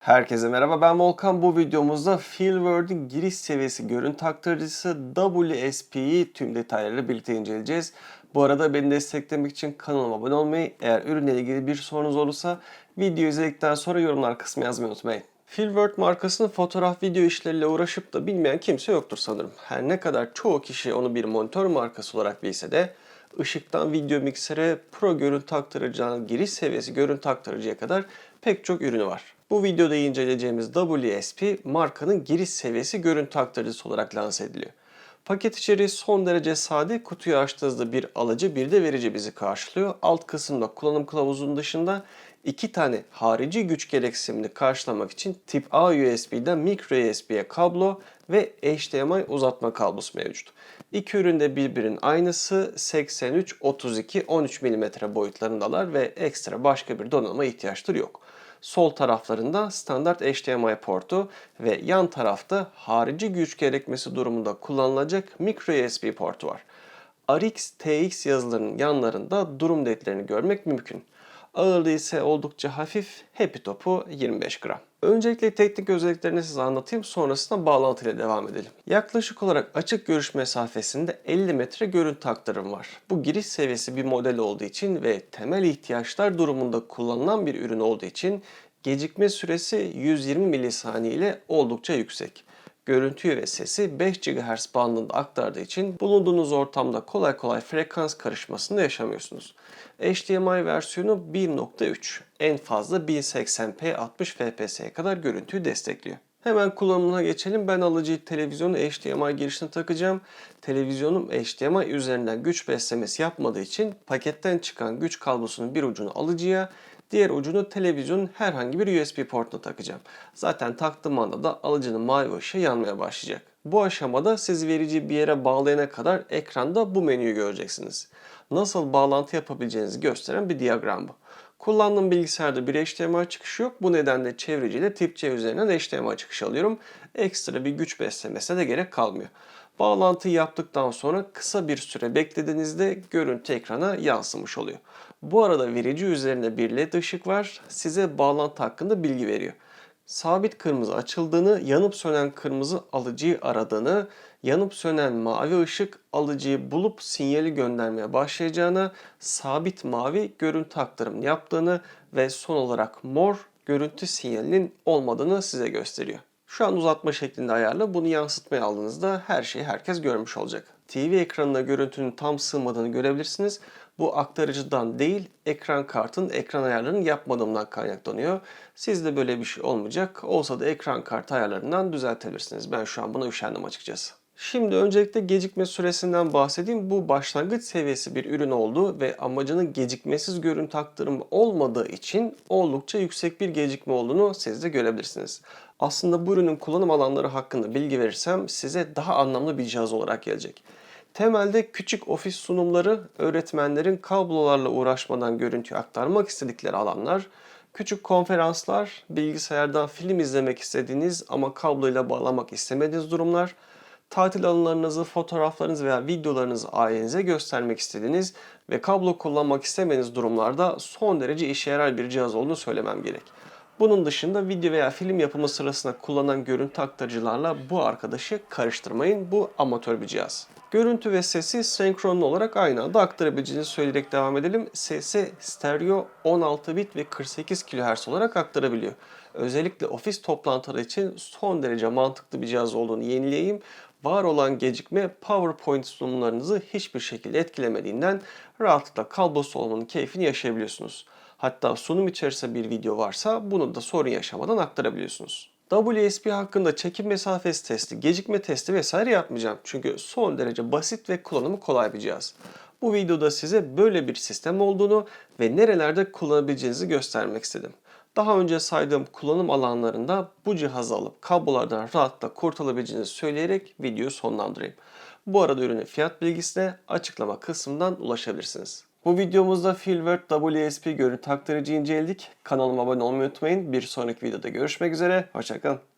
Herkese merhaba ben Volkan. Bu videomuzda Feelworld'in giriş seviyesi görüntü aktarıcısı WSP'yi tüm detaylarıyla birlikte inceleyeceğiz. Bu arada beni desteklemek için kanalıma abone olmayı, eğer ürünle ilgili bir sorunuz olursa video izledikten sonra yorumlar kısmı yazmayı unutmayın. Feelworld markasının fotoğraf video işleriyle uğraşıp da bilmeyen kimse yoktur sanırım. Her ne kadar çoğu kişi onu bir monitör markası olarak bilse de ışıktan video miksere, pro görüntü aktarıcıdan giriş seviyesi görüntü aktarıcıya kadar pek çok ürünü var. Bu videoda inceleyeceğimiz WSP markanın giriş seviyesi görüntü aktarıcısı olarak lanse ediliyor. Paket içeriği son derece sade. Kutuyu açtığınızda bir alıcı bir de verici bizi karşılıyor. Alt kısımda kullanım kılavuzunun dışında iki tane harici güç gereksinimini karşılamak için tip A USB'den micro USB'ye kablo ve HDMI uzatma kablosu mevcut. İki ürün de birbirinin aynısı 83, 32, 13 mm boyutlarındalar ve ekstra başka bir donanıma ihtiyaçları yok. Sol taraflarında standart HDMI portu ve yan tarafta harici güç gerekmesi durumunda kullanılacak micro USB portu var. RX, TX yazılarının yanlarında durum ledlerini görmek mümkün. Ağırlığı ise oldukça hafif, Happy topu 25 gram. Öncelikle teknik özelliklerini size anlatayım sonrasında bağlantıyla devam edelim. Yaklaşık olarak açık görüş mesafesinde 50 metre görüntü aktarım var. Bu giriş seviyesi bir model olduğu için ve temel ihtiyaçlar durumunda kullanılan bir ürün olduğu için gecikme süresi 120 milisaniye ile oldukça yüksek görüntüyü ve sesi 5 GHz bandında aktardığı için bulunduğunuz ortamda kolay kolay frekans karışmasını yaşamıyorsunuz. HDMI versiyonu 1.3 en fazla 1080p 60 fps'ye kadar görüntüyü destekliyor. Hemen kullanımına geçelim. Ben alıcıyı televizyonu HDMI girişine takacağım. Televizyonum HDMI üzerinden güç beslemesi yapmadığı için paketten çıkan güç kablosunun bir ucunu alıcıya, Diğer ucunu televizyonun herhangi bir USB portuna takacağım. Zaten taktığım anda da alıcının mavi ışığı yanmaya başlayacak. Bu aşamada siz verici bir yere bağlayana kadar ekranda bu menüyü göreceksiniz. Nasıl bağlantı yapabileceğinizi gösteren bir diyagram bu. Kullandığım bilgisayarda bir HDMI çıkışı yok. Bu nedenle çevreciyle tip C üzerinden HDMI çıkış alıyorum. Ekstra bir güç beslemesine de gerek kalmıyor. Bağlantıyı yaptıktan sonra kısa bir süre beklediğinizde görüntü ekrana yansımış oluyor. Bu arada verici üzerinde bir led ışık var. Size bağlantı hakkında bilgi veriyor. Sabit kırmızı açıldığını, yanıp sönen kırmızı alıcıyı aradığını, yanıp sönen mavi ışık alıcıyı bulup sinyali göndermeye başlayacağını, sabit mavi görüntü aktarım yaptığını ve son olarak mor görüntü sinyalinin olmadığını size gösteriyor. Şu an uzatma şeklinde ayarla. Bunu yansıtmaya aldığınızda her şeyi herkes görmüş olacak. TV ekranına görüntünün tam sığmadığını görebilirsiniz. Bu aktarıcıdan değil, ekran kartın ekran ayarlarını yapmadığımdan kaynaklanıyor. Sizde böyle bir şey olmayacak. Olsa da ekran kartı ayarlarından düzeltebilirsiniz. Ben şu an buna üşendim açıkçası. Şimdi öncelikle gecikme süresinden bahsedeyim. Bu başlangıç seviyesi bir ürün olduğu ve amacının gecikmesiz görüntü aktarımı olmadığı için oldukça yüksek bir gecikme olduğunu siz de görebilirsiniz. Aslında bu ürünün kullanım alanları hakkında bilgi verirsem size daha anlamlı bir cihaz olarak gelecek. Temelde küçük ofis sunumları öğretmenlerin kablolarla uğraşmadan görüntü aktarmak istedikleri alanlar, küçük konferanslar, bilgisayardan film izlemek istediğiniz ama kabloyla bağlamak istemediğiniz durumlar, tatil alanlarınızı, fotoğraflarınızı veya videolarınızı ailenize göstermek istediğiniz ve kablo kullanmak istemediğiniz durumlarda son derece işe yarar bir cihaz olduğunu söylemem gerek. Bunun dışında video veya film yapımı sırasında kullanılan görüntü aktarıcılarla bu arkadaşı karıştırmayın. Bu amatör bir cihaz. Görüntü ve sesi senkronlu olarak aynı anda aktarabileceğinizi söyleyerek devam edelim. Sesi stereo 16 bit ve 48 kHz olarak aktarabiliyor. Özellikle ofis toplantıları için son derece mantıklı bir cihaz olduğunu yenileyeyim. Var olan gecikme PowerPoint sunumlarınızı hiçbir şekilde etkilemediğinden rahatlıkla kablosu olmanın keyfini yaşayabiliyorsunuz. Hatta sunum içerisinde bir video varsa bunu da sorun yaşamadan aktarabiliyorsunuz. WSP hakkında çekim mesafesi testi, gecikme testi vesaire yapmayacağım. Çünkü son derece basit ve kullanımı kolay bir cihaz. Bu videoda size böyle bir sistem olduğunu ve nerelerde kullanabileceğinizi göstermek istedim. Daha önce saydığım kullanım alanlarında bu cihazı alıp kablolardan rahatlıkla kurtulabileceğinizi söyleyerek videoyu sonlandırayım. Bu arada ürünün fiyat bilgisine açıklama kısmından ulaşabilirsiniz. Bu videomuzda Filbert WSP görüntü aktarıcı inceledik. Kanalıma abone olmayı unutmayın. Bir sonraki videoda görüşmek üzere. Hoşçakalın.